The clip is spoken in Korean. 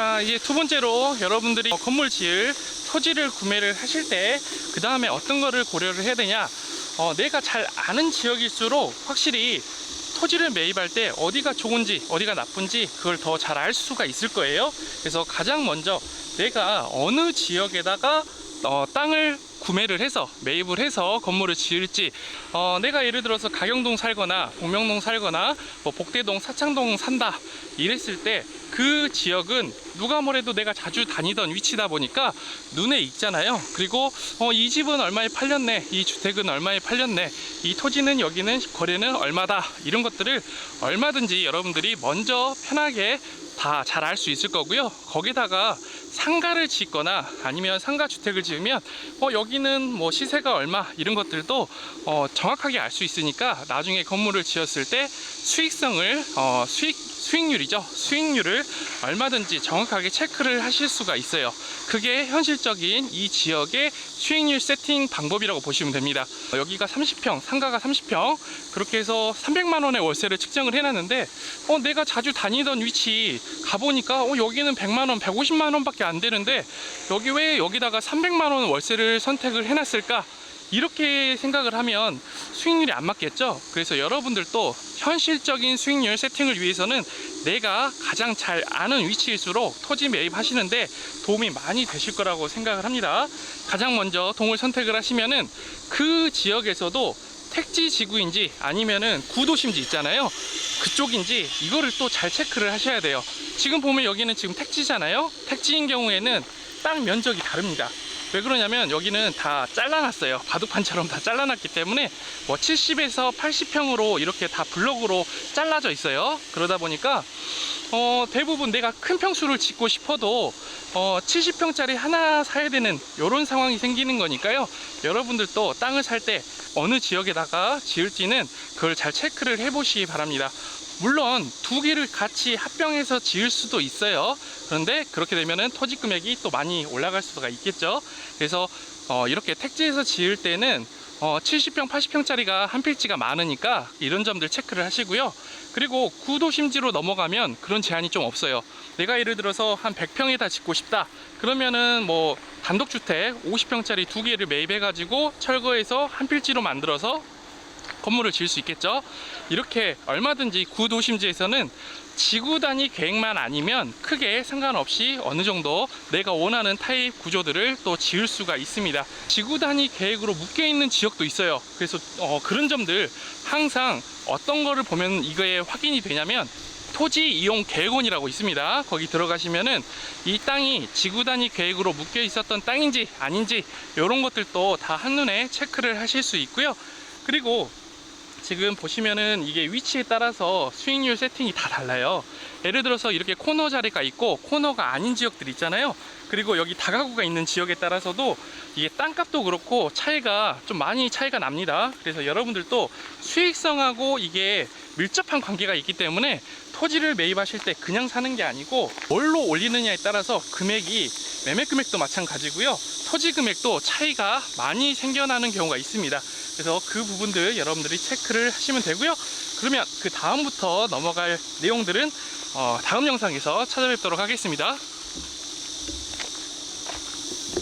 자, 이제 두 번째로 여러분들이 건물 지을 토지를 구매를 하실 때 그 다음에 어떤 거를 고려를 해야 되냐? 어, 내가 잘 아는 지역일수록 확실히 토지를 매입할 때 어디가 좋은지 어디가 나쁜지 그걸 더 잘 알 수가 있을 거예요. 그래서 가장 먼저 내가 어느 지역에다가 어, 땅을 구매를 해서 매입을 해서 건물을 지을지 어, 내가 예를 들어서 가경동 살거나 공명동 살거나 뭐 복대동 사창동 산다 이랬을 때 그 지역은 누가 뭐래도 내가 자주 다니던 위치다 보니까 눈에 익잖아요 그리고 어, 이 집은 얼마에 팔렸네 이 주택은 얼마에 팔렸네 이 토지는 여기는 거래는 얼마다 이런 것들을 얼마든지 여러분들이 먼저 편하게 다 잘 알 수 있을 거고요. 거기다가 상가를 짓거나 아니면 상가 주택을 지으면 어 여기는 뭐 시세가 얼마 이런 것들도 어 정확하게 알 수 있으니까 나중에 건물을 지었을 때 수익성을 어 수익 수익률이죠. 수익률을 얼마든지 정확하게 체크를 하실 수가 있어요. 그게 현실적인 이 지역의 수익률 세팅 방법이라고 보시면 됩니다. 어, 여기가 30평, 상가가 30평 그렇게 해서 300만 원의 월세를 측정을 해놨는데 어 내가 자주 다니던 위치 가보니까 어 여기는 100만 원, 150만 원밖에 안 되는데 여기 왜 여기다가 300만 원 월세를 선택을 해놨을까? 이렇게 생각을 하면 수익률이 안 맞겠죠? 그래서 여러분들도 현실적인 수익률 세팅을 위해서는 내가 가장 잘 아는 위치일수록 토지 매입하시는데 도움이 많이 되실 거라고 생각을 합니다. 가장 먼저 동을 선택을 하시면은 그 지역에서도 택지 지구인지 아니면은 구도심지 있잖아요. 그쪽인지 이거를 또 잘 체크를 하셔야 돼요. 지금 보면 여기는 지금 택지잖아요. 택지인 경우에는 땅 면적이 다릅니다. 왜 그러냐면 여기는 다 잘라놨어요. 바둑판처럼 다 잘라놨기 때문에 뭐 70에서 80평으로 이렇게 다 블럭으로 잘라져 있어요. 그러다 보니까 어, 대부분 내가 큰 평수를 짓고 싶어도 어, 70평짜리 하나 사야 되는 이런 상황이 생기는 거니까요. 여러분들도 땅을 살 때 어느 지역에다가 지을지는 그걸 잘 체크를 해 보시기 바랍니다. 물론 두 개를 같이 합병해서 지을 수도 있어요. 그런데 그렇게 되면은 토지 금액이 또 많이 올라갈 수가 있겠죠. 그래서 어, 이렇게 택지에서 지을 때는 어, 70평, 80평짜리가 한 필지가 많으니까 이런 점들 체크를 하시고요. 그리고 구도심지로 넘어가면 그런 제한이 좀 없어요. 내가 예를 들어서 한 100평에다 짓고 싶다. 그러면은 뭐 단독주택 50평짜리 두 개를 매입해가지고 철거해서 한 필지로 만들어서 건물을 지을 수 있겠죠. 이렇게 얼마든지 구도심지에서는 지구 단위 계획만 아니면 크게 상관없이 어느 정도 내가 원하는 타입 구조들을 또 지을 수가 있습니다. 지구 단위 계획으로 묶여 있는 지역도 있어요. 그래서 어, 그런 점들 항상 어떤 거를 보면 이거에 확인이 되냐면 토지 이용 계획원이라고 있습니다. 거기 들어가시면은 이 땅이 지구 단위 계획으로 묶여 있었던 땅인지 아닌지 이런 것들도 다 한눈에 체크를 하실 수 있고요. 그리고 지금 보시면은 이게 위치에 따라서 수익률 세팅이 다 달라요. 예를 들어서 이렇게 코너 자리가 있고 코너가 아닌 지역들 있잖아요. 그리고 여기 다가구가 있는 지역에 따라서도 이게 땅값도 그렇고 차이가 좀 많이 차이가 납니다. 그래서 여러분들도 수익성하고 이게 밀접한 관계가 있기 때문에 토지를 매입하실 때 그냥 사는 게 아니고 뭘로 올리느냐에 따라서 금액이 매매 금액도 마찬가지고요. 토지 금액도 차이가 많이 생겨나는 경우가 있습니다. 그래서 그 부분들 여러분들이 체크를 하시면 되고요. 그러면 그 다음부터 넘어갈 내용들은 어, 다음 영상에서 찾아뵙도록 하겠습니다.